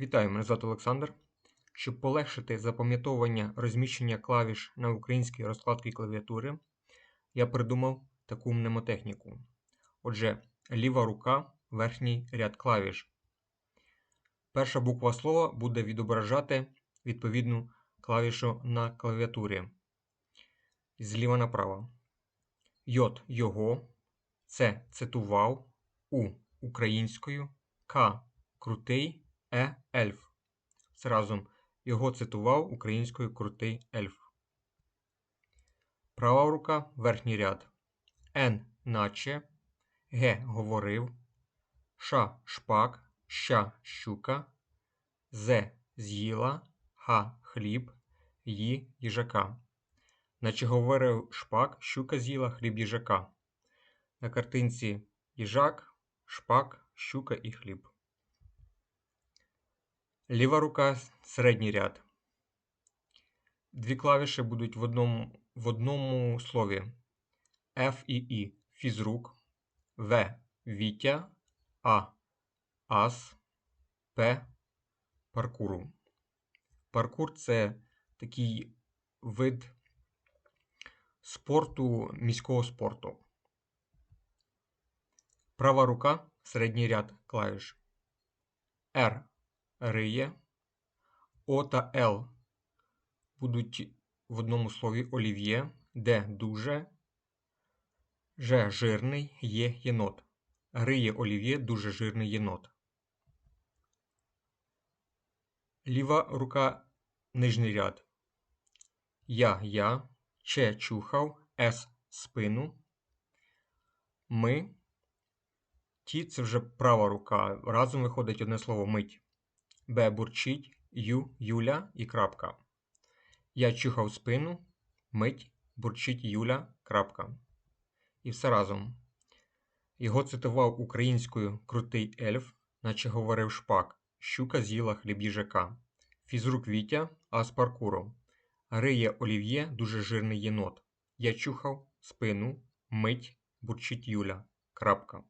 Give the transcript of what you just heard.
Вітаю, мене звати Олександр. Щоб полегшити запам'ятовування розміщення клавіш на українській розкладці клавіатури, я придумав таку мнемотехніку. Отже, ліва рука верхній ряд клавіш. Перша буква слова буде відображати відповідну клавішу на клавіатурі. Зліва направо. Йод його, С цитував, У українською, К крутий, Е ельф. Разом його цитував українською крутий ельф. Права рука верхній ряд. Н наче, Г говорив, Ш шпак, Щ щука, З з'їла, Х хліб, Ї їжака. Наче говорив шпак, щука з'їла хліб їжака. На картинці їжак, шпак, щука і хліб. Ліва рука середній ряд. Дві клавіші будуть в одному в одному слові. F і І фізрук, В Вітя, А Ас, П паркуру. Паркур це такий вид спорту, міського спорту. Права рука середній ряд клавіш. R риє, О та Л будуть в одному слові олів'є, Д дуже, Ж жирний, Є єнот. Риє олів'є дуже жирний єнот. Ліва рука нижній ряд. Я я, Ч чухав, С спину. Ми. Ті це вже права рука. Разом виходить одне слово мить. Б бурчить, Ю Юля і крапка. Я чухав спину, мить, бурчить Юля. крапка. І все разом. Його цитував українською крутий ельф, наче говорив шпак. Щука з'їла хліб їжака. Фізрук Вітя, а з паркуром. Риє олів'є дуже жирний єнот. Я чухав спину, мить, бурчить Юля. крапка.